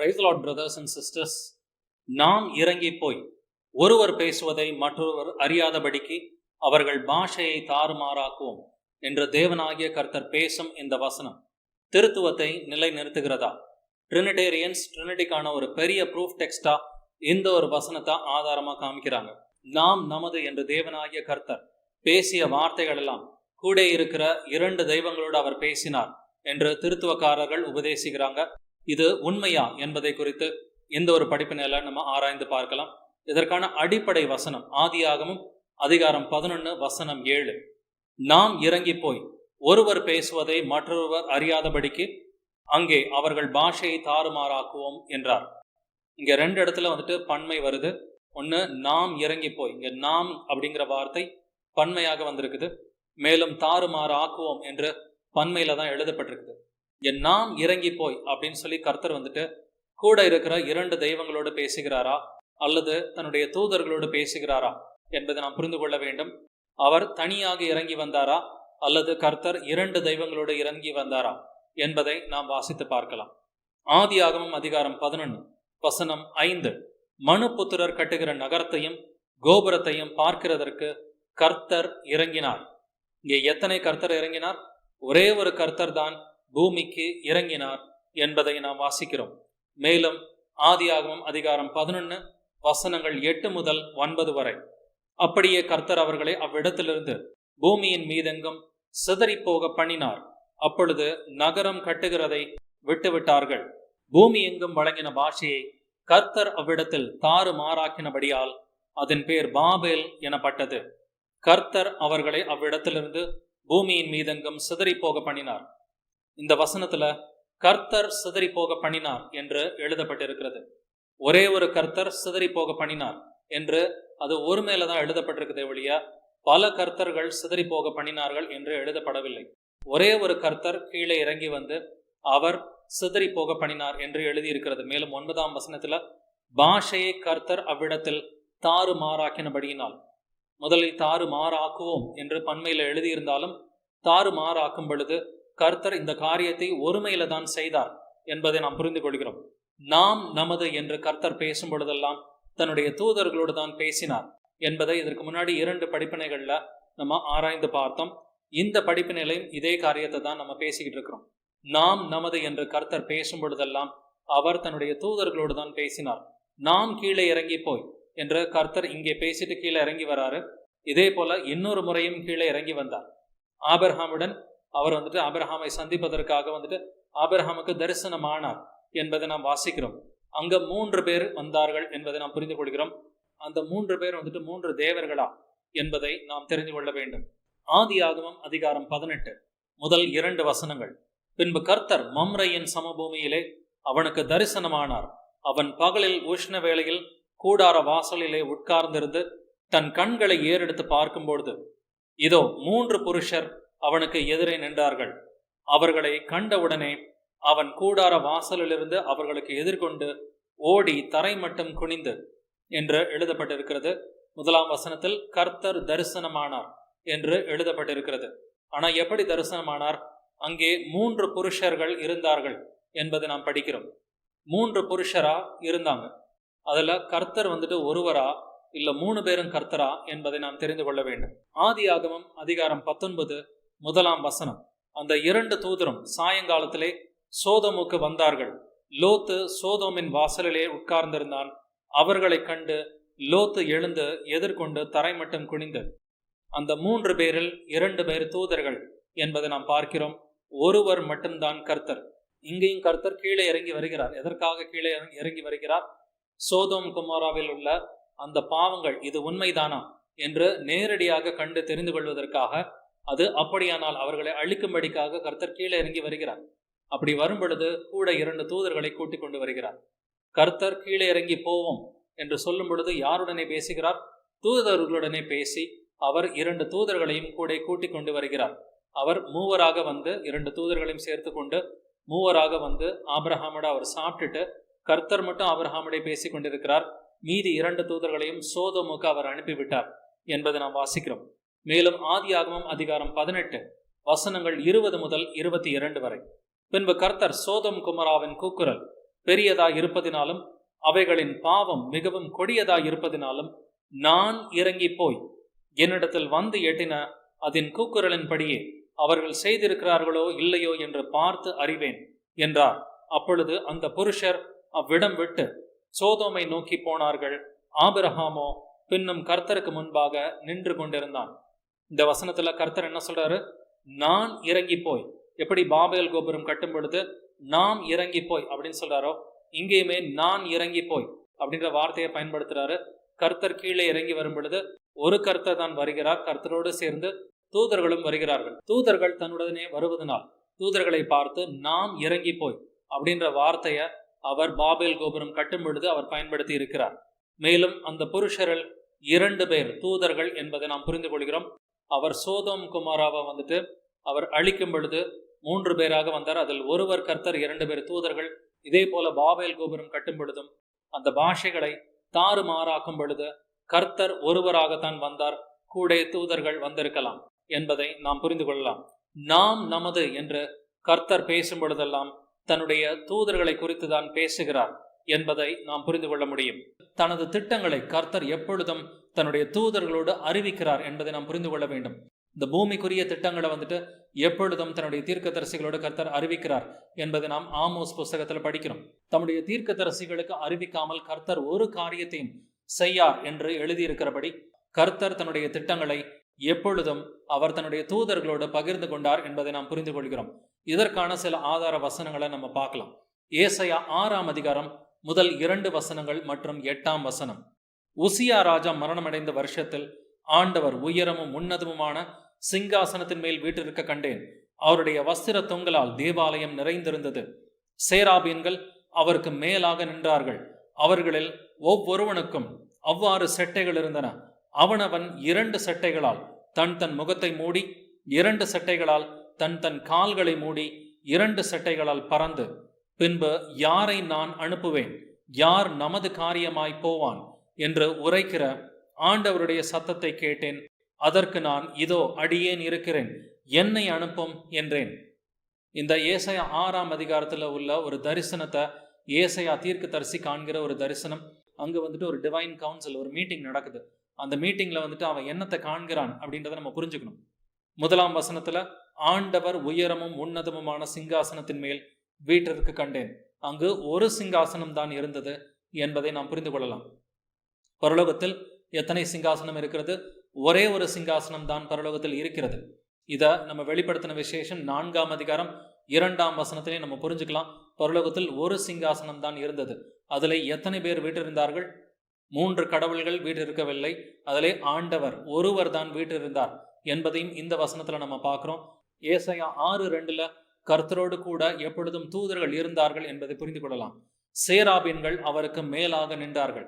Praise lord brothers and sisters நாம் இறங்கி போய் ஒருவர் பேசுவதை மற்றொருவர் அறியாதபடிக்கு அவர்கள் பாஷையை தாறுமாறாக்குவோம் என்ற தேவனாகிய கர்த்தர் பேசும் இந்த வசனம் திருத்துவத்தை நிலைநிறுத்துகிறதா? ட்ரினிடேரியன்ஸ் ட்ரினிட்டிக்கான ஒரு பெரிய ப்ரூஃப் டெக்ஸ்டா இந்த ஒரு வசனத்தை ஆதாரமா காமிக்கிறாங்க. நாம் நமது என்று தேவனாகிய கர்த்தர் பேசிய வார்த்தைகள் எல்லாம் கூட இருக்கிற இரண்டு தெய்வங்களோடு அவர் பேசினார் என்று திருத்துவக்காரர்கள் உபதேசிக்கிறாங்க. இது உண்மையா என்பதை குறித்து எந்த ஒரு படிப்பினையில நம்ம ஆராய்ந்து பார்க்கலாம். இதற்கான அடிப்படை வசனம் ஆதியாகமும் அதிகாரம் பதினொன்று வசனம் ஏழு. நாம் இறங்கி போய் ஒருவர் பேசுவதை மற்றொருவர் அறியாதபடிக்கு அங்கே அவர்கள் பாஷையை தாறுமாறாக்குவோம் என்றார். இங்க ரெண்டு இடத்துல வந்துட்டு பன்மை வருது. ஒன்று நாம் இறங்கி போய் இங்க நாம் அப்படிங்கிற வார்த்தை பன்மையாக வந்திருக்குது. மேலும் தாறுமாறு ஆக்குவோம் என்று பன்மையில தான் எழுதப்பட்டிருக்குது. என் நாம் இறங்கி போய் அப்படின்னு சொல்லி கர்த்தர் வந்துட்டு கூட இருக்கிற இரண்டு தெய்வங்களோடு பேசுகிறாரா? அல்லது தன்னுடைய தூதர்களோடு பேசுகிறாரா? என்பதை நாம் புரிந்து கொள்ள வேண்டும். அவர் தனியாக இறங்கி வந்தாரா? அல்லது கர்த்தர் இரண்டு தெய்வங்களோடு இறங்கி வந்தாரா? என்பதை நாம் வாசித்து பார்க்கலாம். ஆதியாகமம் அதிகாரம் பதினொன்று வசனம் ஐந்து. மனு புத்திரர் கட்டுகிற நகரத்தையும் கோபுரத்தையும் பார்க்கிறதற்கு கர்த்தர் இறங்கினார். இங்கே எத்தனை கர்த்தர் இறங்கினார்? ஒரே ஒரு கர்த்தர் தான் பூமிக்கு இறங்கினார் என்பதை நாம் வாசிக்கிறோம். மேலும் ஆதியாகமம் அதிகாரம் பதினொன்று வசனங்கள் எட்டு முதல் ஒன்பது வரை. அப்படியே கர்த்தர் அவர்களை அவ்விடத்திலிருந்து பூமியின் மீதெங்கும் சிதறி போக பண்ணினார். அப்பொழுது நகரம் கட்டுகிறதை விட்டுவிட்டார்கள். பூமி எங்கும் வழங்கின பாஷையை கர்த்தர் அவ்விடத்தில் தாறு மாறாக்கினபடியால் அதன் பேர் பாபேல் எனப்பட்டது. கர்த்தர் அவர்களை அவ்விடத்திலிருந்து பூமியின் மீதெங்கும் சிதறி போக பண்ணினார். இந்த வசனத்துல கர்த்தர் சிதறி போக பண்ணினார் என்று எழுதப்பட்டிருக்கிறது. ஒரே ஒரு கர்த்தர் சிதறி போக பண்ணினார் என்று அது ஒரு மேலதான் எழுதப்பட்டிருக்குதே ஒழிய பல கர்த்தர்கள் சிதறி போக பண்ணினார்கள் என்று எழுதப்படவில்லை. ஒரே ஒரு கர்த்தர் கீழே இறங்கி வந்து அவர் சிதறி போக பண்ணினார் என்று எழுதியிருக்கிறது. மேலும் ஒன்பதாம் வசனத்துல பாஷையை கர்த்தர் அவ்விடத்தில் தாறு மாறாக்கினபடியினால் முதலில் தாறு மாறாக்குவோம் என்று பன்மையில எழுதியிருந்தாலும் தாறு மாறாக்கும் பொழுது கர்த்தர் இந்த காரியத்தை ஒருமையில தான் செய்தார் என்பதை நாம் புரிந்து கொள்கிறோம் நாம் நமது என்று கர்த்தர் பேசும் பொழுதெல்லாம் தன்னுடைய தூதர்களோடு தான் பேசினார் என்பதை இதற்கு முன்னாடி இரண்டு படிப்பினைகள்ல நம்ம ஆராய்ந்து பார்த்தோம். இந்த படிப்பினையிலையும் இதே காரியத்தை தான் நம்ம பேசிக்கிட்டு இருக்கிறோம். நாம் நமது என்று கர்த்தர் பேசும் பொழுதெல்லாம் அவர் தன்னுடைய தூதர்களோடு தான் பேசினார். நாம் கீழே இறங்கி போய் என்று கர்த்தர் இங்கே பேசிட்டு கீழே இறங்கி வராரு. இதே போல இன்னொரு முறையும் கீழே இறங்கி வந்தார். ஆபர்ஹாமுடன் அவர் வந்துட்டு அபிரஹாமை சந்திப்பதற்காக வந்துட்டு ஆபர்ஹாமுக்கு தரிசனமானார் என்பதை நாம் வாசிக்கிறோம். அங்க மூன்று பேர் வந்தார்கள் என்பதை நாம் புரிந்து கொள்கிறோம். அந்த மூன்று பேர் வந்துட்டு மூன்று தேவர்களா என்பதை நாம் தெரிந்து கொள்ள வேண்டும். ஆதி ஆகமம் அதிகாரம் பதினெட்டு முதல் இரண்டு வசனங்கள். பின்பு கர்த்தர் மம்ரையின் சமபூமியிலே அவனுக்கு தரிசனமானார். அவன் பகலில் உஷ்ண வேளையில் கூடார வாசலிலே உட்கார்ந்திருந்து தன் கண்களை ஏறெடுத்து பார்க்கும்பொழுது இதோ மூன்று புருஷர் அவனுக்கு எதிரே நின்றார்கள். அவர்களை கண்டவுடனே அவன் கூடார வாசலிலிருந்து அவர்களுக்கு எதிர்கொண்டு ஓடி தரை மட்டும் குனிந்து என்று எழுதப்பட்டிருக்கிறது. முதலாம் வசனத்தில் கர்த்தர் தரிசனமானார் என்று எழுதப்பட்டிருக்கிறது. ஆனால் எப்படி தரிசனமானார்? அங்கே மூன்று புருஷர்கள் இருந்தார்கள் என்பதை நாம் படிக்கிறோம். மூன்று புருஷரா இருந்தாங்க. அதில் கர்த்தர் வந்துட்டு ஒருவரா இல்லை மூணு பேரும் கர்த்தரா என்பதை நாம் தெரிந்து கொள்ள வேண்டும். ஆதி ஆகமம் அதிகாரம் பத்தொன்பது முதலாம் வசனம். அந்த இரண்டு தூதரும் சாயங்காலத்திலே சோதமுக்கு வந்தார்கள். லோத்து சோதோமின் வாசலிலே உட்கார்ந்திருந்தான். அவர்களை கண்டு லோத்து எழுந்து எதிர்கொண்டு தரை மட்டும் குனிந்து அந்த மூன்று பேரில் இரண்டு பேர் தூதர்கள் என்பதை நாம் பார்க்கிறோம். ஒருவர் மட்டும்தான் கர்த்தர். இங்கேயும் கர்த்தர் கீழே இறங்கி வருகிறார். எதற்காக கீழே இறங்கி வருகிறார்? சோதோம் குமாராவில் உள்ள அந்த பாவங்கள் இது உண்மைதானா? என்று நேரடியாக கண்டு தெரிந்து கொள்வதற்காக அது அப்படியானால் அவர்களை அழிக்கும்படிக்காக கர்த்தர் கீழே இறங்கி வருகிறார். அப்படி வரும் பொழுது கூட இரண்டு தூதர்களை கூட்டிக் கொண்டு வருகிறார். கர்த்தர் கீழே இறங்கி போவோம் என்று சொல்லும் பொழுது யாருடனே பேசுகிறார்? தூதர்களுடனே பேசி அவர் இரண்டு தூதர்களையும் கூட கூட்டிக் கொண்டு வருகிறார். அவர் மூவராக வந்து இரண்டு தூதர்களையும் சேர்த்து கொண்டு மூவராக வந்து ஆபிரஹாமோட அவர் சாப்பிட்டுட்டு கர்த்தர் மட்டும் ஆபிரஹாமோட பேசி கொண்டிருக்கிறார். மீதி இரண்டு தூதர்களையும் சோதமுக்கு அவர் அனுப்பிவிட்டார் என்பதை நாம் வாசிக்கிறோம். மேலும் ஆதியாகமம் அதிகாரம் பதினெட்டு வசனங்கள் இருபது முதல் இருபத்தி இரண்டு வரை. பின்பு கர்த்தர் சோதம் குமராவின் கூக்குரல் பெரியதாய் இருப்பதினாலும் அவைகளின் பாவம் மிகவும் கொடியதாய் இருப்பதினாலும் நான் இறங்கி போய் என்னிடத்தில் வந்து எட்டின அதன் கூக்குரலின்படியே அவர்கள் செய்திருக்கிறார்களோ இல்லையோ என்று பார்த்து அறிவேன் என்றார். அப்பொழுது அந்த புருஷர் அவ்விடம் விட்டு சோதோமை நோக்கி போனார்கள். ஆபிரஹாமோ பின்னும் கர்த்தருக்கு முன்பாக நின்று கொண்டிருந்தான். இந்த வசனத்துல கர்த்தர் என்ன சொல்றாரு? நான் இறங்கி போய். எப்படி பாபேல் கோபுரம் கட்டும் பொழுது நாம் இறங்கி போய் அப்படின்னு சொல்றாரோ? இங்கேயுமே நான் இறங்கி போய் அப்படின்ற வார்த்தையை பயன்படுத்துறாரு. கர்த்தர் கீழே இறங்கி வரும் பொழுது ஒரு கர்த்தர் தான் வருகிறார். கர்த்தரோடு சேர்ந்து தூதர்களும் வருகிறார்கள். தூதர்கள் தன்னுடனே வருவதனால் தூதர்களை பார்த்து நாம் இறங்கி போய் அப்படின்ற வார்த்தையை அவர் பாபேல் கோபுரம் கட்டும் பொழுது அவர் பயன்படுத்தி இருக்கிறார். மேலும் அந்த புருஷரில் இரண்டு பேர் தூதர்கள் என்பதை நாம் புரிந்து கொள்கிறோம். அவர் சோதோம் குமாராவை வந்துட்டு அவர் அழிக்கும் பொழுது மூன்று பேராக வந்தார். அதில் ஒருவர் கர்த்தர் இரண்டு பேர் தூதர்கள். இதே போல பாபேல் கோபுரம் கட்டும் பொழுதும் அந்த பாஷைகளை தாறுமாறாக்கும் பொழுது கர்த்தர் ஒருவராகத்தான் வந்தார். கூட தூதர்கள் வந்திருக்கலாம் என்பதை நாம் புரிந்து கொள்ளலாம். நாம் நமது என்று கர்த்தர் பேசும் பொழுதெல்லாம் தன்னுடைய தூதர்களை குறித்து தான் பேசுகிறார். என்பதை நாம் புரிந்து கொள்ள முடியும். தனது திட்டங்களை கர்த்தர் எப்பொழுதும் தன்னுடைய தூதர்களோடு அறிவிக்கிறார் என்பதை நாம் புரிந்து கொள்ள வேண்டும். இந்த பூமிக்குரிய திட்டங்களை வந்துட்டு எப்பொழுதும் தன்னுடைய தீர்க்கதரிசிகளோடு கர்த்தர் அறிவிக்கிறார் என்பதை நாம் ஆமோஸ் புஸ்தகத்தில் படிக்கிறோம். தம்முடைய தீர்க்கதரிசிகளுக்கு அறிவிக்காமல் கர்த்தர் ஒரு காரியத்தையும் செய்யார் என்று எழுதியிருக்கிறபடி கர்த்தர் தன்னுடைய திட்டங்களை எப்பொழுதும் அவர் தன்னுடைய தூதர்களோடு பகிர்ந்து கொண்டார் என்பதை நாம் புரிந்து கொள்கிறோம். இதற்கான சில ஆதார வசனங்களை நம்ம பார்க்கலாம். ஏசையா ஆறாம் அதிகாரம் முதல் இரண்டு வசனங்கள் மற்றும் எட்டாம் வசனம். உசியா ராஜா மரணமடைந்த வருஷத்தில் ஆண்டவர் உயரமும் உன்னதமுமான சிங்காசனத்தின் மேல் வீட்டிருக்க கண்டேன். அவருடைய வஸ்திர தொங்கலால் தேவாலயம் நிறைந்திருந்தது. சேராபீன்கள் அவருக்கு மேலாக நின்றார்கள். அவர்களில் ஒவ்வொருவனுக்கும் அவ்வாறு செட்டைகள் இருந்தன. அவனவன் இரண்டு சட்டைகளால் தன் தன் முகத்தை மூடி இரண்டு சட்டைகளால் தன் தன் கால்களை மூடி இரண்டு சட்டைகளால் பறந்து பின்பு யாரை நான் அனுப்புவேன்? யார் நமது காரியமாய் போவான்? என்று உரைக்கிற ஆண்டவருடைய சத்தத்தை கேட்டேன். அதற்கு நான் இதோ அடியேன் இருக்கிறேன். என்னை அனுப்பும் என்றேன். இந்த ஏசையா ஆறாம் அதிகாரத்தில் உள்ள ஒரு தரிசனத்தை ஏசையா தீர்க்க தரிசி காண்கிற ஒரு தரிசனம். அங்கே வந்துட்டு ஒரு டிவைன் கவுன்சில் ஒரு மீட்டிங் நடக்குது. அந்த மீட்டிங்கில் வந்துட்டு அவன் என்னத்தை காண்கிறான் அப்படின்றத நம்ம புரிஞ்சுக்கணும். முதலாம் வசனத்தில் ஆண்டவர் உயரமும் உன்னதமுமான சிங்காசனத்தின் மேல் வீட்டிற்கு கண்டேன். அங்கு ஒரு சிங்காசனம் தான் இருந்தது என்பதை நாம் புரிந்து கொள்ளலாம். பரலோகத்தில் எத்தனை சிங்காசனம் இருக்கிறது? ஒரே ஒரு சிங்காசனம் தான் பரலோகத்தில் இருக்கிறது. இதை நம்ம வெளிப்படுத்தின விசேஷம் நான்காம் அதிகாரம் இரண்டாம் வசனத்திலே நம்ம புரிஞ்சுக்கலாம். பரலோகத்தில் ஒரு சிங்காசனம் தான் இருந்தது. அதில் எத்தனை பேர் வீட்டிருந்தார்கள் மூன்று கடவுள்கள் வீட்டிருக்கவில்லை அதிலே ஆண்டவர் ஒருவர் தான் வீட்டிருந்தார் என்பதையும் இந்த வசனத்தில் நம்ம பார்க்குறோம். ஏசையா ஆறு ரெண்டுல கர்த்தரோடு கூட எப்பொழுதும் தூதர்கள் இருந்தார்கள் என்பதை புரிந்து கொள்ளலாம். சேராபீன்கள் அவருக்கு மேலாக நின்றார்கள்.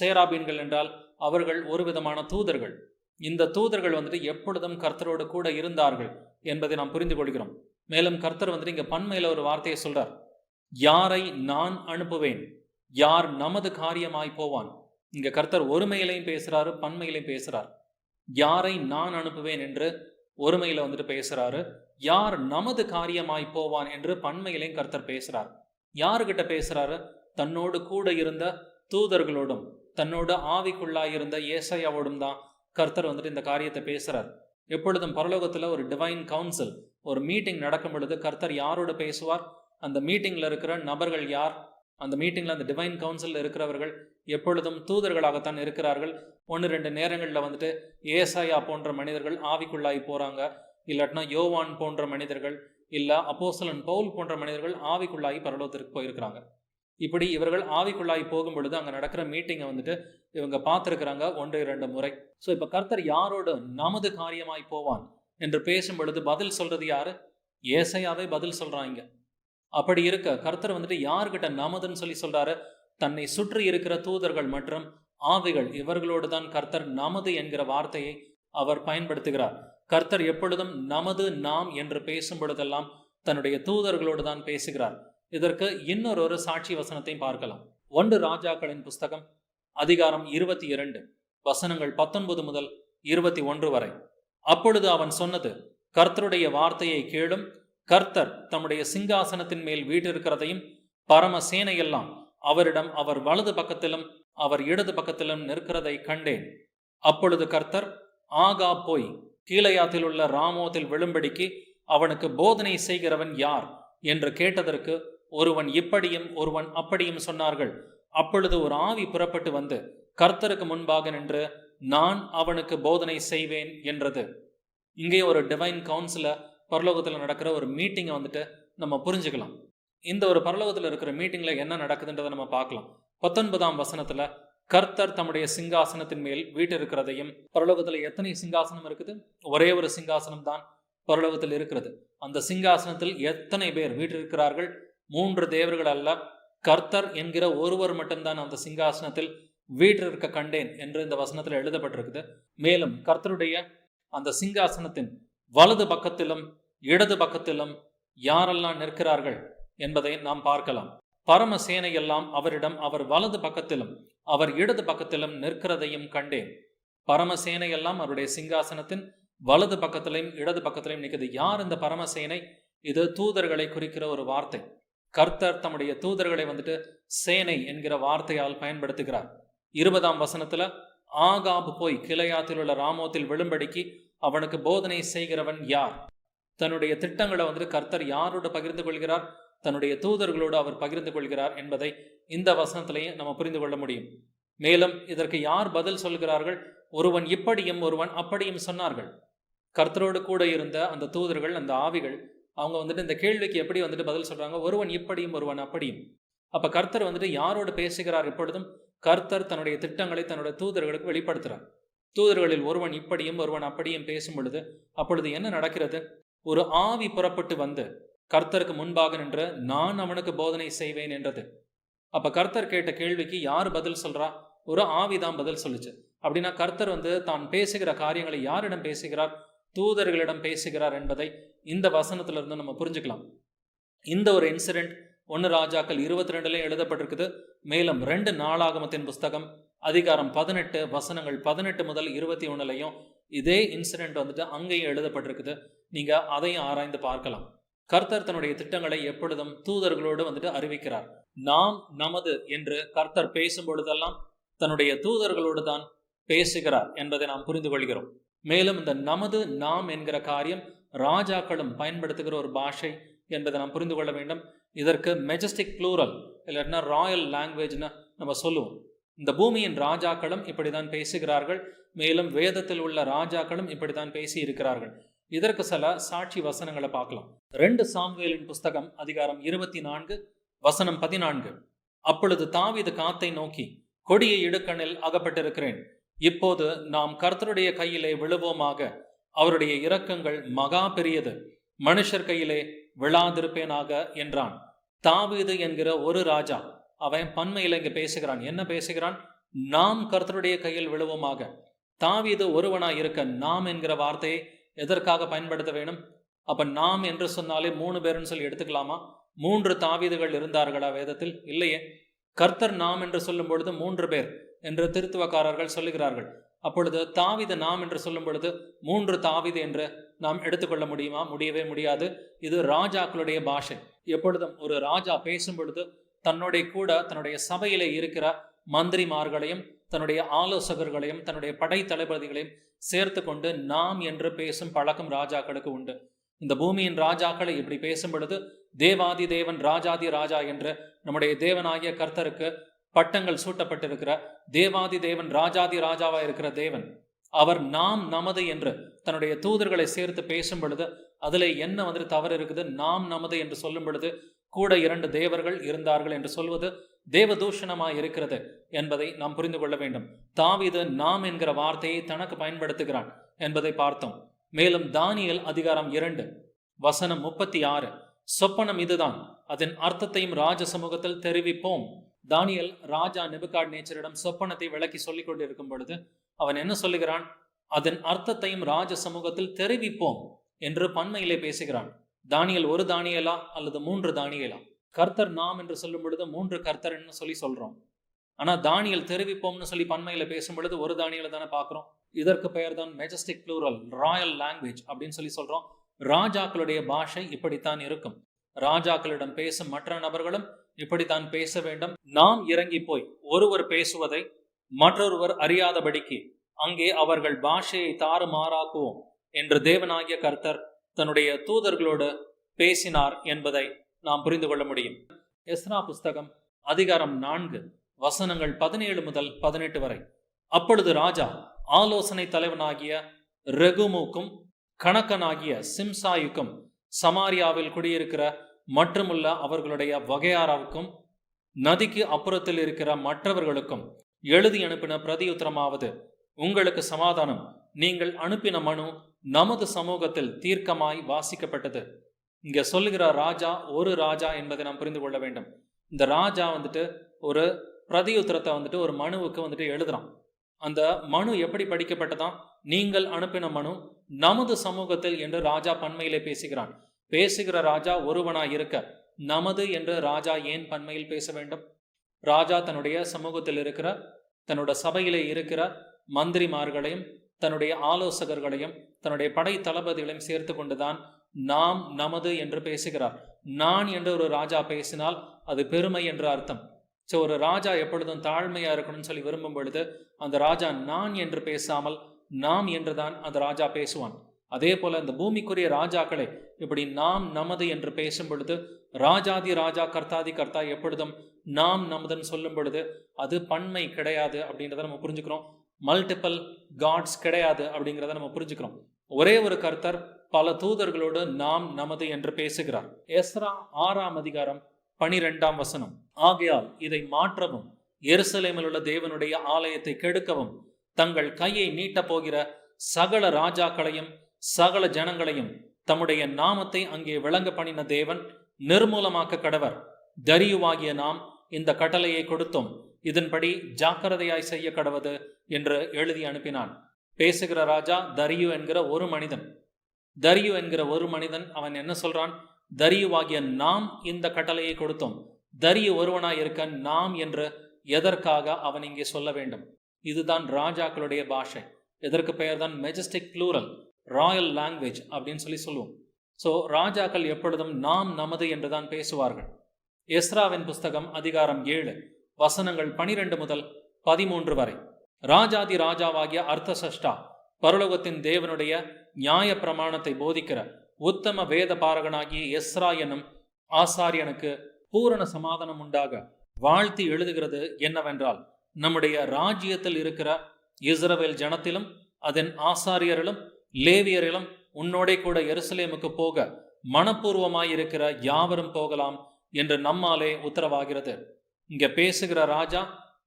சேராபீன்கள் என்றால் அவர்கள் ஒரு விதமான தூதர்கள். இந்த தூதர்கள் வந்துட்டு எப்பொழுதும் கர்த்தரோடு கூட இருந்தார்கள் என்பதை நாம் புரிந்து கொள்கிறோம். மேலும் கர்த்தர் வந்துட்டு இங்கே பன்மையில் ஒரு வார்த்தையை சொல்றார். யாரை நான் அனுப்புவேன்? யார் நமது காரியமாய் போவான்? இங்க கர்த்தர் ஒருமையிலையும் பேசுறாரு பன்மையிலையும் பேசுறார். யாரை நான் அனுப்புவேன்? என்று ஒருமையில வந்துட்டு பேசுறாரு. யார் நமது காரியமாய் போவான் என்று பன்மையிலையும் கர்த்தர் பேசுறார். யாருகிட்ட பேசுறாரு? தன்னோடு கூட இருந்த தூதர்களோடும் தன்னோட ஆவிக்குள்ளாயிருந்த ஏசையாவோடும் தான் கர்த்தர் வந்துட்டு இந்த காரியத்தை பேசுறார். எப்பொழுதும் பரலோகத்துல ஒரு டிவைன் கவுன்சில் ஒரு மீட்டிங் நடக்கும் பொழுது கர்த்தர் யாரோட பேசுவார்? அந்த மீட்டிங்ல இருக்கிற நபர்கள் யார்? அந்த மீட்டிங்கில் அந்த டிவைன் கவுன்சிலில் இருக்கிறவர்கள் எப்பொழுதும் தூதர்களாகத்தான் இருக்கிறார்கள். ஒன்று ரெண்டு நேரங்களில் வந்துட்டு ஏசாயா போன்ற மனிதர்கள் ஆவிக்குள்ளாகி போகிறாங்க இல்லாட்டினா யோவான் போன்ற மனிதர்கள் இல்லை அப்போசலன் பவுல் போன்ற மனிதர்கள் ஆவிக்குள்ளாகி பரலோகத்திற்கு போயிருக்கிறாங்க. இப்படி இவர்கள் ஆவிக்குள்ளாகி போகும் பொழுது அங்கே நடக்கிற மீட்டிங்கை வந்துட்டு இவங்க பார்த்துருக்குறாங்க ஒன்று இரண்டு முறை. ஸோ இப்போ கர்த்தர் யாரோடு நமது காரியமாய் போவான் என்று பேசும் பொழுது பதில் சொல்கிறது யாரு? ஏசையாவே பதில் சொல்கிறாங்க அப்படி இருக்க கர்த்தர் வந்துட்டு யார்கிட்ட நமதுன்னு சொல்லி சொல்றாரு? தன்னை சுற்றி இருக்கிற தூதர்கள் மற்றும் ஆவிகள் இவர்களோடு தான் கர்த்தர் நமது என்கிற வார்த்தையை அவர் பயன்படுத்துகிறார். கர்த்தர் எப்பொழுதும் நமது நாம் என்று பேசும் பொழுதெல்லாம் தன்னுடைய தூதர்களோடு தான் பேசுகிறார். இதற்கு இன்னொரு ஒரு சாட்சி வசனத்தையும் பார்க்கலாம். ஒன்று ராஜாக்களின் புஸ்தகம் அதிகாரம் இருபத்தி இரண்டு வசனங்கள் பத்தொன்பது முதல் இருபத்தி ஒன்று வரை. அப்பொழுது அவன் சொன்னது கர்த்தருடைய வார்த்தையை கேளும் கர்த்தர் தம்முடைய சிங்காசனத்தின் மேல் வீட்டிருக்கிறதையும் பரம சேனையெல்லாம் அவரிடம் அவர் வலது பக்கத்திலும் அவர் இடது பக்கத்திலும் நிற்கிறதை கண்டேன். அப்பொழுது கர்த்தர் ஆகா போய் கீழையாத்தில் உள்ள ராமோத்தில் விழும்படிக்கு அவனுக்கு போதனை செய்கிறவன் யார் என்று கேட்டதற்கு ஒருவன் இப்படியும் ஒருவன் அப்படியும் சொன்னார்கள். அப்பொழுது ஒரு ஆவி புறப்பட்டு வந்து கர்த்தருக்கு முன்பாக நின்று நான் அவனுக்கு போதனை செய்வேன் என்றது. இங்கே ஒரு டிவைன் கவுன்சிலர் பரலோகத்தில் நடக்கிற ஒரு மீட்டிங்கை வந்துட்டு நம்ம புரிஞ்சுக்கலாம். இந்த ஒரு பரலோகத்தில் இருக்கிற மீட்டிங்கில் என்ன நடக்குதுன்றதை நம்ம பார்க்கலாம். பத்தொன்பதாம் வசனத்தில் கர்த்தர் தம்முடைய சிங்காசனத்தின் மேல் வீட்டிருக்கிறதையும் பரலோகத்தில் எத்தனை சிங்காசனம் இருக்குது? ஒரே ஒரு சிங்காசனம் தான் பரலோகத்தில் இருக்கிறது. அந்த சிங்காசனத்தில் எத்தனை பேர் வீற்றிருக்கிறார்கள் மூன்று தேவர்கள் அல்ல. கர்த்தர் என்கிற ஒருவர் மட்டும்தான் அந்த சிங்காசனத்தில் வீற்றிருக்க கண்டேன் என்று இந்த வசனத்தில் எழுதப்பட்டிருக்குது. மேலும் கர்த்தருடைய அந்த சிங்காசனத்தின் வலது பக்கத்திலும் இடது பக்கத்திலும் யாரெல்லாம் நிற்கிறார்கள் என்பதை நாம் பார்க்கலாம். பரம சேனையெல்லாம் அவரிடம் அவர் வலது பக்கத்திலும் அவர் இடது பக்கத்திலும் நிற்கிறதையும் கண்டேன். பரமசேனையெல்லாம் அவருடைய சிங்காசனத்தின் வலது பக்கத்திலையும் இடது பக்கத்திலையும் நிற்குது யார் இந்த பரமசேனை இது தூதர்களை குறிக்கிற ஒரு வார்த்தை. கர்த்தர் தம்முடைய தூதர்களை வந்துட்டு சேனை என்கிற வார்த்தையால் பயன்படுத்துகிறார். இருபதாம் வசனத்துல ஆகாபு போய் கிளையாத்தில் உள்ள ராமோத்தில் விழும்படிக்கு அவனுக்கு போதனை செய்கிறவன் யார்? தன்னுடைய திட்டங்களை வந்துட்டு கர்த்தர் யாரோடு பகிர்ந்து கொள்கிறார்? தன்னுடைய தூதர்களோடு அவர் பகிர்ந்து கொள்கிறார் என்பதை இந்த வசனத்திலையும் நம்ம புரிந்து கொள்ள முடியும். மேலும் இதற்கு யார் பதில் சொல்கிறார்கள்? ஒருவன் இப்படியும் ஒருவன் அப்படியும் சொன்னார்கள். கர்த்தரோடு கூட இருந்த அந்த தூதர்கள் அந்த ஆவிகள் அவங்க வந்துட்டு இந்த கேள்விக்கு எப்படி வந்துட்டு பதில் சொல்றாங்க? ஒருவன் இப்படியும் ஒருவன் அப்படியும். அப்ப கர்த்தர் வந்துட்டு யாரோடு பேசுகிறார் எப்பொழுதும் கர்த்தர் தன்னுடைய திட்டங்களை தன்னுடைய தூதர்களுக்கு வெளிப்படுத்துறார். தூதர்களில் ஒருவன் இப்படியும் ஒருவன் அப்படியும் பேசும் பொழுது அப்பொழுது என்ன நடக்கிறது? ஒரு ஆவி புறப்பட்டு வந்து கர்த்தருக்கு முன்பாக நின்று நான் அவனுக்கு போதனை செய்வேன் என்றது. அப்ப கர்த்தர் கேட்ட கேள்விக்கு யார் பதில் சொல்றா? ஒரு ஆவி தான் பதில் சொல்லுச்சு. அப்படின்னா கர்த்தர் வந்து தான் பேசுகிற காரியங்களை யாரிடம் பேசுகிறார்? தூதர்களிடம் பேசுகிறார் என்பதை இந்த வசனத்திலிருந்து நம்ம புரிஞ்சுக்கலாம். இந்த ஒரு இன்சிடென்ட் ஒன்று ராஜாக்கள் இருபத்தி ரெண்டுலேயும் எழுதப்பட்டிருக்குது. மேலும் ரெண்டு நாளாகமத்தின் புஸ்தகம் அதிகாரம் பதினெட்டு வசனங்கள் பதினெட்டு முதல் இருபத்தி ஒன்றுலையும் இதே இன்சிடென்ட் வந்துட்டு அங்கேயும் எழுதப்பட்டிருக்குது. நீங்க அதையும் ஆராய்ந்து பார்க்கலாம். கர்த்தர் தன்னுடைய திட்டங்களை எப்பொழுதும் தூதர்களோடு வந்துட்டு அறிவிக்கிறார். நாம் நமது என்று கர்த்தர் பேசும் பொழுதெல்லாம் தன்னுடைய தூதர்களோடு தான் பேசுகிறார் என்பதை நாம் புரிந்து கொள்கிறோம். மேலும் இந்த நமது நாம் என்கிற காரியம் ராஜாக்களும் பயன்படுத்துகிற ஒரு பாஷை என்பதை நாம் புரிந்து கொள்ள வேண்டும். இதற்கு மெஜஸ்டிக் ப்ளூரல் இல்லைன்னா ராயல் லாங்குவேஜ்னு நம்ம சொல்லுவோம். இந்த பூமியின் ராஜாக்களும் இப்படித்தான் பேசுகிறார்கள். மேலும் வேதத்தில் உள்ள ராஜாக்களும் இப்படித்தான் பேசி இருக்கிறார்கள் இதற்கு சில சாட்சி வசனங்களை பார்க்கலாம். ரெண்டு சாம்வேலின் புஸ்தகம் அதிகாரம் இருபத்தி நான்கு வசனம் பதினான்கு. அப்பொழுது தாவீது காத்தை நோக்கி கொடிய இடுக்கண்ணில் அகப்பட்டிருக்கிறேன். இப்போது நாம் கர்த்தருடைய கையிலே விழுவோமாக. அவருடைய இரக்கங்கள் மகா பெரியது. மனுஷர் கையிலே விழாதிருப்பேனாக என்றான். தாவீது என்கிற ஒரு ராஜா அவன் பன்மையில இங்கே பேசுகிறான். என்ன பேசுகிறான்? நாம் கர்த்தருடைய கையில் விழுவோமாக. தாவீது ஒருவனாய் இருக்க நாம் என்கிற வார்த்தையை எதற்காக பயன்படுத்த வேணும் அப்ப நாம் என்று சொன்னாலே மூணு பேருன்னு சொல்லி எடுத்துக்கலாமா? மூன்று தாவீதுகள் இருந்தார்களா வேதத்தில்? இல்லையே. கர்த்தர் நாம் என்று சொல்லும் பொழுது மூன்று பேர் என்று திருத்துவக்காரர்கள் சொல்லுகிறார்கள். அப்பொழுது தாவித நாம் என்று சொல்லும் பொழுது மூன்று தாவிது என்று நாம் எடுத்துக்கொள்ள முடியுமா? முடியவே முடியாது. இது ராஜாக்களுடைய பாஷை. எப்பொழுதும் ஒரு ராஜா பேசும் பொழுது தன்னுடைய கூட தன்னுடைய சபையிலே இருக்கிற மந்திரிமார்களையும் தன்னுடைய ஆலோசகர்களையும் தன்னுடைய படை தளபதிகளையும் சேர்த்து கொண்டு நாம் என்று பேசும் பழக்கம் ராஜாக்களுக்கு உண்டு. இந்த பூமியின் ராஜாக்களை இப்படி பேசும் பொழுது தேவாதி தேவன் ராஜாதி ராஜா என்று நம்முடைய தேவனாகிய கர்த்தருக்கு பட்டங்கள் சூட்டப்பட்டிருக்கிற தேவாதி தேவன் ராஜாதி ராஜாவா இருக்கிற தேவன் அவர் நாம் நமது என்று தன்னுடைய தூதர்களை சேர்த்து பேசும் பொழுது அதுல என்ன வந்துட்டு தவறு இருக்குது நாம் நமது என்று சொல்லும் பொழுது கூட இரண்டு தேவர்கள் இருந்தார்கள் என்று சொல்வது தேவதூஷணமாய் இருக்கிறது என்பதை நாம் புரிந்து கொள்ள வேண்டும். தாவிது நாம் என்கிற வார்த்தையை தனக்கு பயன்படுத்துகிறான் என்பதை பார்த்தோம். மேலும் தானியல் அதிகாரம் இரண்டு வசனம் முப்பத்தி ஆறு சொப்பனம் இதுதான். அதன் அர்த்தத்தையும் ராஜ சமூகத்தில் தெரிவிப்போம். தானியல் ராஜா நெபுகாட் நேச்சரிடம் சொப்பனத்தை விளக்கி சொல்லிக் கொண்டிருக்கும் பொழுது அவன் என்ன சொல்லுகிறான்? அதன் அர்த்தத்தையும் ராஜ சமூகத்தில் தெரிவிப்போம் என்று பன்மையிலே பேசுகிறான். தானியல் ஒரு தானியலா அல்லது மூன்று தானியலா? கர்த்தர் நாம் என்று சொல்லும் பொழுது மூன்று கர்த்தர்ன்னு சொல்லி சொல்றோம். ஆனா தானியல் தெரிவிப்போம்னு சொல்லி பன்மையில பேசும் பொழுது ஒரு தானியலை தானே பாக்குறோம் இதற்கு பெயர் தான் மெஜஸ்டிக் ப்ளூரல் ராயல் லாங்குவேஜ் அப்படின்னு சொல்லி சொல்றோம். ராஜாக்களுடைய பாஷை இப்படித்தான் இருக்கும். ராஜாக்களிடம் பேசும் மற்ற நபர்களும் இப்படித்தான் பேச வேண்டும். நாம் இறங்கி போய் ஒருவர் பேசுவதை மற்றொருவர் அறியாதபடிக்கு அங்கே அவர்கள் பாஷையை தாறுமாறாக்குவோம் என்று தேவனாகிய கர்த்தர் தன்னுடைய தூதர்களோடு பேசினார் என்பதை நாம் புரிந்து கொள்ள முடியும். எஸ்ரா புஸ்தகம் அதிகாரம் நான்கு வசனங்கள் பதினேழு முதல் பதினெட்டு வரை. அப்பொழுது ராஜா ஆலோசனை தலைவனாகிய ரெகுமுக்கும் கணக்கனாகிய சிம்சாயுக்கும் சமாரியாவில் குடியிருக்கிற மற்றுமுள்ள அவர்களுடைய வகையாராவுக்கும் நதிக்கு அப்புறத்தில் இருக்கிற மற்றவர்களுக்கும் எழுதி அனுப்பின பிரதியுத்தரமாவது உங்களுக்கு சமாதானம். நீங்கள் அனுப்பின மனு நமது சமூகத்தில் தீர்க்கமாய் வாசிக்கப்பட்டது. இங்கே சொல்லுகிற ராஜா ஒரு ராஜா என்பதை நாம் புரிந்து கொள்ள வேண்டும். இந்த ராஜா வந்துட்டு ஒரு பிரதியுத்திரத்தை வந்துட்டு ஒரு மனுவுக்கு வந்துட்டு எழுதுறான். அந்த மனு எப்படி படிக்கப்பட்டதான்? நீங்கள் அனுப்பின மனு நமது சமூகத்தில் என்று ராஜா பன்மையிலே பேசுகிறான். பேசுகிற ராஜா ஒருவனாய் இருக்க நமது என்று ராஜா ஏன் பன்மையில் பேச வேண்டும்? ராஜா தன்னுடைய சமூகத்தில் இருக்கிற தன்னோட சபையிலே இருக்கிற மந்திரிமார்களையும் தன்னுடைய ஆலோசகர்களையும் தன்னுடைய படை தளபதிகளையும் சேர்த்து கொண்டுதான் நாம் நமது என்று பேசுகிறார். நான் என்று ஒரு ராஜா பேசினால் அது பெருமை என்று அர்த்தம். ஸோ ஒரு ராஜா எப்பொழுதும் தாழ்மையா இருக்கணும்னு சொல்லி விரும்பும் பொழுது அந்த ராஜா நான் என்று பேசாமல் நாம் என்றுதான் அந்த ராஜா பேசுவான். அதே போல இந்த பூமிக்குரிய ராஜாக்களை இப்படி நாம் நமது என்று பேசும் பொழுது ராஜாதி ராஜா கர்த்தாதி கர்த்தா எப்பொழுதும் நாம் நமதுன்னு சொல்லும் பொழுது அது பன்மை கிடையாது அப்படின்றத நம்ம புரிஞ்சுக்கிறோம். மல்டிபிள் காட்ஸ் கிடையாது அப்படிங்கிறத நம்ம புரிஞ்சுக்கிறோம். ஒரே ஒரு கர்த்தர் பல தூதர்களோடு நாம் நமது என்று பேசுகிறார். எஸ்ரா ஆறாம் அதிகாரம் பனிரெண்டாம் வசனம். ஆகையால் இதை மாற்றவும் எருசலேமில் உள்ள தேவனுடைய ஆலயத்தை கெடுக்கவும் தங்கள் கையை நீட்டப் போகிற சகல ராஜாக்களையும் சகல ஜனங்களையும் தம்முடைய நாமத்தை அங்கே விளங்க பண்ணின தேவன் நிர்மூலமாக்க கடவர். தரியுவாகிய நாம் இந்த கட்டளையை கொடுத்தோம். இதன்படி ஜாக்கிரதையாய் செய்ய கடவது என்று எழுதி அனுப்பினான். பேசுகிற ராஜா தரியு என்கிற ஒரு மனிதன் தரியு என்கிற ஒரு மனிதன் அவன் என்ன சொல்றான்? தரியுவாகிய நாம் இந்த கட்டளையை கொடுத்தோம். தரியு ஒருவனாய் இருக்க நாம் என்று எதற்காக அவன் இங்கே சொல்ல வேண்டும்? இதுதான் ராஜாக்களுடைய பாஷை. எதற்கு பெயர் தான் மெஜஸ்டிக் ப்ளூரல் ராயல் லாங்குவேஜ் அப்படின்னு சொல்லி சொல்லுவோம். ஸோ ராஜாக்கள் எப்பொழுதும் நாம் நமது என்றுதான் பேசுவார்கள். எஸ்ராவின் புஸ்தகம் அதிகாரம் ஏழு வசனங்கள் பனிரெண்டு முதல் பதிமூன்று வரை. ராஜாதி ராஜாவாகிய அர்த்தசஷ்டா பரலோகத்தின் தேவனுடைய நியாய பிரமாணத்தை போதிக்கிற உத்தம வேத பாரகனாகிய எஸ்ரா எனும் ஆசாரியனுக்கு பூரண சமாதானம் உண்டாக வாழ்த்தி எழுதுகிறது என்னவென்றால் நம்முடைய ராஜ்யத்தில் இருக்கிற இஸ்ரவேல் ஜனத்திலும் அதன் ஆசாரியரிலும் லேவியரிலும் உன்னோடே கூட எருசலேமுக்கு போக மனப்பூர்வமாயிருக்கிற யாவரும் போகலாம் என்று நம்மாலே உத்தரவாகிறது. இங்க பேசுகிற ராஜா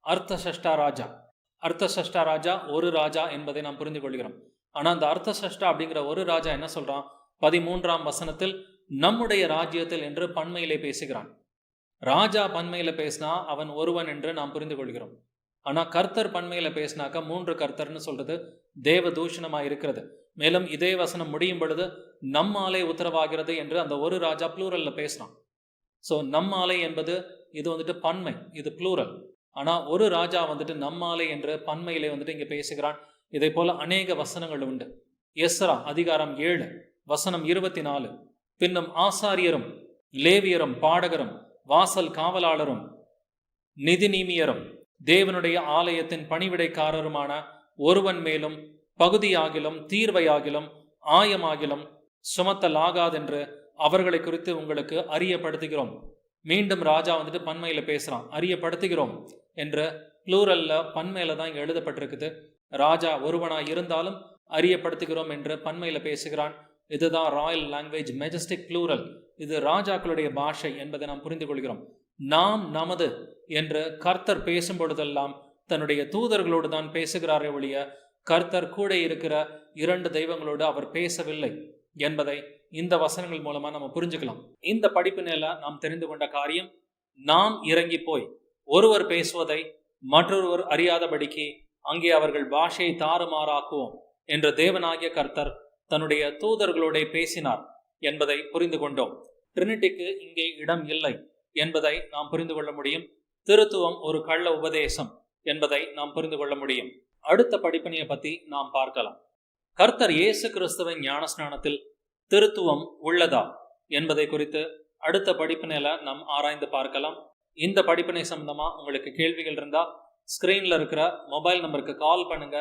அர்த்தசஷ்டா ராஜா. அர்த்தசஷ்டா ராஜா ஒரு ராஜா என்பதை நாம் புரிந்து கொள்கிறோம் ஆனால் அந்த அர்த்தசஷ்டா அப்படிங்கிற ஒரு ராஜா என்ன சொல்றான்? பதிமூன்றாம் வசனத்தில் நம்முடைய ராஜ்யத்தில் என்று பன்மையிலே பேசுகிறான். ராஜா பன்மையில பேசினா அவன் ஒருவன் என்று நாம் புரிந்து கொள்கிறோம் ஆனால் கர்த்தர் பன்மையில பேசினாக்க மூன்று கர்த்தர்னு சொல்றது தேவ தூஷணமாக இருக்கிறது. மேலும் இதே வசனம் முடியும் பொழுது நம்மாலே உத்தரவாகிறது என்று அந்த ஒரு ராஜா ப்ளூரலில் பேசுகிறான் ஸோ நம்மாலை என்பது இது வந்துட்டு பன்மை இது ப்ளூரல் ஆனால் ஒரு ராஜா வந்துட்டு நம்மாலை என்று பன்மையிலே வந்துட்டு இங்கே பேசுகிறான். இதை போல அநேக வசனங்கள் உண்டு. எஸ்ரா அதிகாரம் ஏழு வசனம் இருபத்தி நாலு பின்னும் ஆசாரியரும் லேவியரும் பாடகரும் வாசல் காவலாளரும் நிதிநீமியரும் தேவனுடைய ஆலயத்தின் பணிவிடைக்காரருமான ஒருவன் மேலும் பகுதியாகிலும் தீர்வையாகிலும் ஆயமாகிலும் சுமத்தலாகாதென்று அவர்களை குறித்து உங்களுக்கு அறியப்படுத்துகிறோம். மீண்டும் ராஜா வந்துட்டு பன்மையில் பேசுகிறான் அறியப்படுத்துகிறோம் என்று ப்ளூரல்ல பன்மையில் தான் எழுதப்பட்டிருக்குது. ராஜா ஒருவனாக இருந்தாலும் அறியப்படுத்துகிறோம் என்று பன்மையில் பேசுகிறான். இதுதான் ராயல் லாங்குவேஜ் மெஜஸ்டிக் ப்ளூரல் இது ராஜாக்களுடைய பாஷை என்பதை நாம் புரிந்து கொள்கிறோம். நாம் நமது என்று கர்த்தர் பேசும் பொழுதெல்லாம் தன்னுடைய தூதர்களோடு தான் பேசுகிறாரே ஒழிய கர்த்தர் கூட இருக்கிற இரண்டு தெய்வங்களோடு அவர் பேசவில்லை என்பதை இந்த வசனங்கள் மூலமா நம்ம புரிஞ்சுக்கலாம். இந்த படிப்பினில நாம் தெரிந்து கொண்ட காரியம் நாம் இறங்கி போய் ஒருவர் பேசுவதை மற்றொருவர் அறியாதபடிக்கு அங்கே அவர்கள் பாஷையை தாறுமாறாக்குவோம் என்ற தேவனாகிய கர்த்தர் தன்னுடைய தூதர்களோட பேசினார் என்பதை புரிந்து கொண்டோம். ட்ரினிட்டிக்கு இங்கே இடம் இல்லை என்பதை நாம் புரிந்து கொள்ள முடியும். திருத்துவம் ஒரு கள்ள உபதேசம் என்பதை நாம் புரிந்து கொள்ள முடியும். அடுத்த படிப்பினையை பத்தி நாம் பார்க்கலாம். கர்த்தர் இயேசு கிறிஸ்துவின் ஞானஸ்நானத்தில் திருத்துவம் உள்ளதா என்பதை குறித்து அடுத்த படிப்பினையில நாம் ஆராய்ந்து பார்க்கலாம். இந்த படிப்பினை சம்பந்தமா உங்களுக்கு கேள்விகள் இருந்தா ஸ்கிரீன்ல இருக்கிற மொபைல் நம்பருக்கு கால் பண்ணுங்க.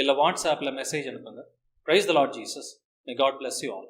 இல்ல வாட்ஸ்அப்ல மெசேஜ் அனுப்புங்க. Praise the lord Jesus may God bless you all